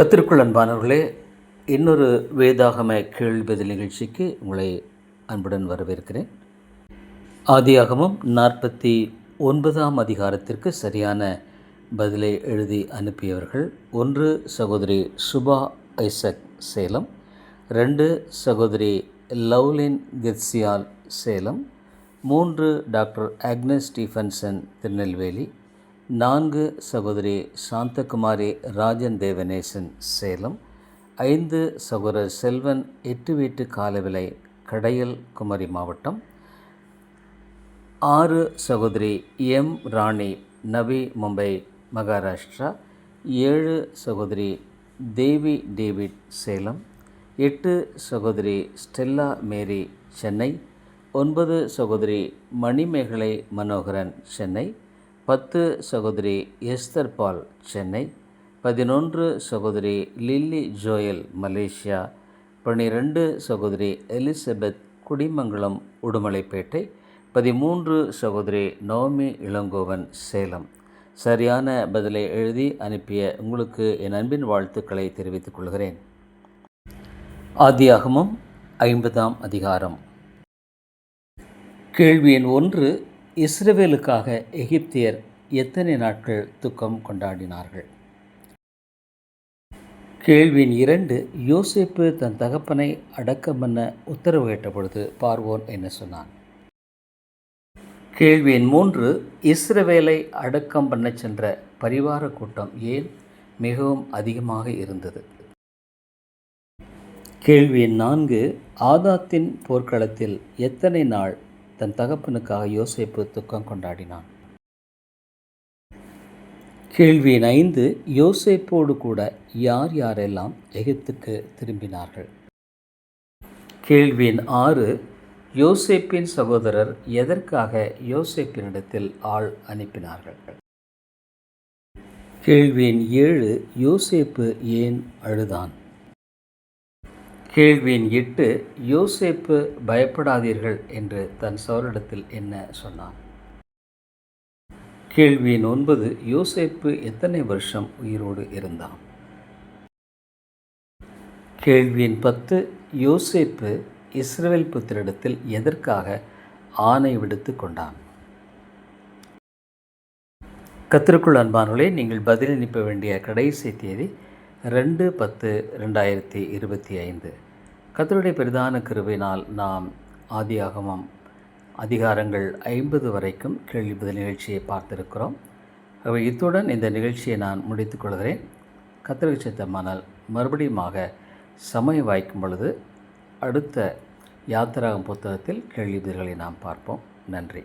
கத்திற்குள் அன்பானவர்களே இன்னொரு வேதாகம கேள்விபதில் நிகழ்ச்சிக்கு உங்களை அன்புடன் வரவேற்கிறேன். ஆதியாகமும் நாற்பத்தி ஒன்பதாம் அதிகாரத்திற்கு சரியான பதிலை எழுதி அனுப்பியவர்கள் ஒன்று சகோதரி சுபா ஐசக் சேலம் ரெண்டு சகோதரி லவ்லின் கெட்சியால் சேலம் மூன்று டாக்டர் ஆக்னஸ் ஸ்டீஃபன்சன் திருநெல்வேலி நான்கு சகோதரி சாந்தகுமாரி ராஜன் தேவநேசன் சேலம் ஐந்து சகோதரர் செல்வன் எட்டு வீட்டு காலவிலை கடையல் குமரி மாவட்டம் ஆறு சகோதரி எம் ராணி நவி மும்பை மகாராஷ்டிரா ஏழு சகோதரி தேவி டேவிட் சேலம் எட்டு சகோதரி ஸ்டெல்லா மேரி சென்னை ஒன்பது சகோதரி மணிமேகலை மனோகரன் சென்னை பத்து சகோதரி எஸ்தர் பால் சென்னை. பதினொன்று சகோதரி லில்லி ஜோயல் மலேசியா. பன்னிரெண்டு சகோதரி எலிசபெத் குடிமங்கலம் உடுமலைப்பேட்டை. பதிமூன்று சகோதரி நவமி இளங்கோவன் சேலம். சரியான பதிலை எழுதி அனுப்பிய உங்களுக்கு என் அன்பின் வாழ்த்துக்களை தெரிவித்துக் கொள்கிறேன். ஆதியாகமும் ஐம்பதாம் அதிகாரம். கேள்வி எண் ஒன்று இஸ்ரவேலுக்காக எகிப்தியர் எத்தனை நாட்கள் துக்கம் கொண்டாடினார்கள்? கேள்வியின் இரண்டு யோசேப்பு தன் தகப்பனை அடக்கம் பண்ண உத்தரவு கேட்டபொழுது பார்வோன் என்ன சொன்னான்? கேள்வியின் மூன்று இஸ்ரவேலை அடக்கம் பண்ணச் சென்ற பரிவார கூட்டம் ஏன் மிகவும் அதிகமாக இருந்தது? கேள்வி நான்கு ஆதாத்தின் போர்க்களத்தில் எத்தனை நாள் தன் தகப்பனுக்காக யோசேப்பு துக்கம் கொண்டாடினான். கேள்வி ஐந்து யோசேப்போடு கூட யார் யாரெல்லாம் எகிப்துக்கு திரும்பினார்கள்? கேள்வி ஆறு யோசேப்பின் சகோதரர் எதற்காக யோசேப்பினிடத்தில் ஆள் அனுப்பினார்கள்? கேள்வி ஏழு யோசேப்பு ஏன் அழுதான்? கேள்வியின் எட்டு யோசேப்பு பயப்படாதீர்கள் என்று தன் சோரிடத்தில் என்ன சொன்னான்? கேள்வியின் ஒன்பது யோசேப்பு எத்தனை வருஷம் உயிரோடு இருந்தான்? கேள்வியின் பத்து யோசேப்பு இஸ்ரேல் புத்திரிடத்தில் எதற்காக ஆணை விடுத்து கொண்டான்? கத்திற்குள் அன்பானுளே நீங்கள் பதில் வேண்டிய கடைசி தேதி ரெண்டு பத்து ரெண்டாயிரத்தி இருபத்தி ஐந்து. கத்தருடைய பிரதான கிருவினால் நாம் ஆதியாகமம் அதிகாரங்கள் ஐம்பது வரைக்கும் கேள்வி நிகழ்ச்சியை பார்த்திருக்கிறோம். அவை இத்துடன் இந்த நிகழ்ச்சியை நான் முடித்துக்கொள்கிறேன் கத்திரிக்கு சித்தமானால் மறுபடியுமாக சமயம் வாய்க்கும் பொழுது அடுத்த யாத்திராகம் புத்தகத்தில் கேள்வி நாம் பார்ப்போம். நன்றி.